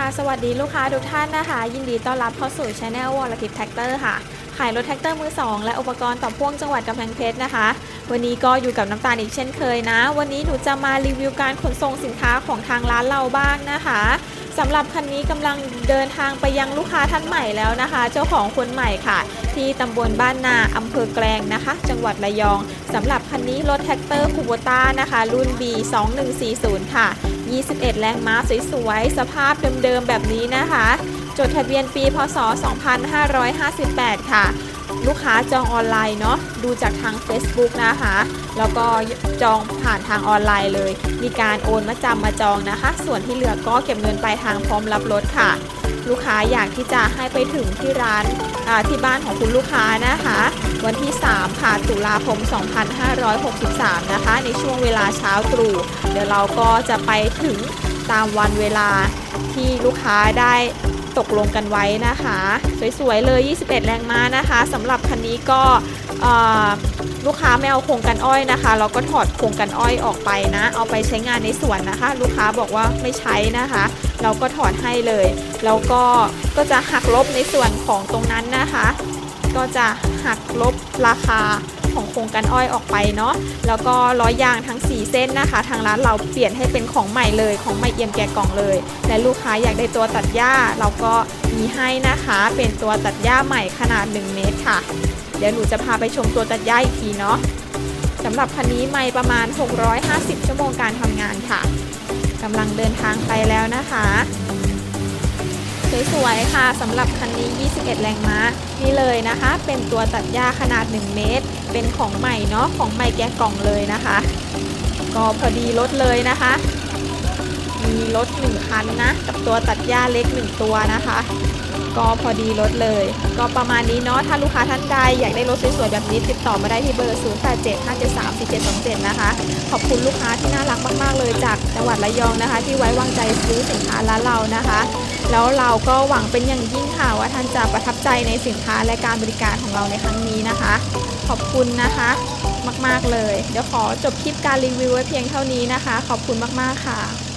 ค่ะ สวัสดีลูกค้าทุกท่านนะคะ ยินดีต้อนรับเข้าสู่ช anel วอลทิปแท็กเตอร์ค่ะ ขายรถแท็กเตอร์มือ 2 และอุปกรณ์ต่อพ่วงจังหวัดกำแพงเพชรนะคะ วันนี้ก็อยู่กับน้ำตาลอีกเช่นเคยนะ วันนี้หนูจะมารีวิวการขนส่งสินค้าของทางร้านเราบ้างนะคะสำหรับคันนี้กำลังเดินทางไปยังลูกค้าท่านใหม่แล้วนะคะ เจ้าของคนใหม่ค่ะ ที่ตำบลบ้านนาอำเภอแกลงนะคะ จังหวัดระยองสำหรับคันนี้รถแท็กเตอร์คูโบต้านะคะ รุ่น B 2140 ค่ะ 21 แรงม้าสวยๆ สภาพเดิมๆ แบบนี้นะคะ จดทะเบียนปีพศ 2558 ค่ะ ลูกค้าจองออนไลน์เนาะดูจากทาง Facebook นะคะ แล้วก็จองผ่านทางออนไลน์เลย มีการโอนมาจำมาจองนะคะ ส่วนที่เหลือก็เก็บเงินปลายทางพร้อมรับรถค่ะ ลูกค้าอยากที่จะให้ไปถึงที่ร้านที่บ้านของคุณลูกค้านะคะ วันที่ 3 ค่ะ ตุลาคม 2563 นะคะ ในช่วงเวลาเช้าตรู่ เดี๋ยวเราก็จะไปถึงตามวันเวลาที่ลูกค้าได้ตกลงกันไว้นะคะ สวยๆเลย 21 แรงม้านะคะสำหรับคันนี้ก็ลูกค้าไม่เอาโครงกันอ้อยนะคะ เราก็ถอดโครงกันอ้อยออกไปนะ เอาไปใช้งานในสวนนะคะ ลูกค้าบอกว่าไม่ใช้นะคะ เราก็ถอดให้เลย แล้วก็ก็จะหักลบในส่วนของตรงนั้นนะคะ ก็จะหักลบราคาของโครงกันอ้อยออกไปเนาะแล้วก็ล้อยางทั้ง 4 เส้นนะคะ ทางร้านเราเปลี่ยนให้เป็นของใหม่เลย ของใหม่เอี่ยมแกะกล่องเลย และลูกค้าอยากได้ตัวตัดหญ้า เราก็มีให้นะคะ เป็นตัวตัดหญ้าใหม่ขนาด 1 เมตรค่ะ เดี๋ยวหนูจะพาไปชมตัวตัดหญ้าอีกทีเนาะสำหรับคันนี้ไม่ประมาณ 650 ชั่วโมงการทำงานค่ะกำลังเดินทางไปแล้วนะคะ สวยๆค่ะสำหรับคันนี้ 21 แรงม้านี่เลยนะคะ เป็นตัวตัดหญ้าขนาด 1 เมตร เป็นของใหม่เนาะของใหม่แกะกล่องเลยนะคะ ก็พอดีรถเลยนะคะ มีรถ 1 คันนะ กับตัวตัดหญ้าเล็ก 1 ตัวนะคะ ก็พอดีรถเลย ก็ประมาณนี้เนาะถ้าลูกค้าท่านใดอยากได้รถสวยๆแบบนี้ติดต่อมาได้ที่เบอร์ 0875734727 นะคะ ขอบคุณลูกค้าที่น่ารักมาก ๆ เลยจากจังหวัดระยองนะคะ ที่ไว้วางใจซื้อสินค้าร้านเรานะคะ แล้วเราก็หวังเป็นอย่างยิ่งค่ะว่าท่านจะประทับใจในสินค้าและการบริการของเราในครั้งนี้นะคะ ขอบคุณนะคะมาก ๆ เลย เดี๋ยวขอจบคลิปการรีวิวไว้เพียงเท่านี้นะคะ ขอบคุณมาก ๆ ค่ะ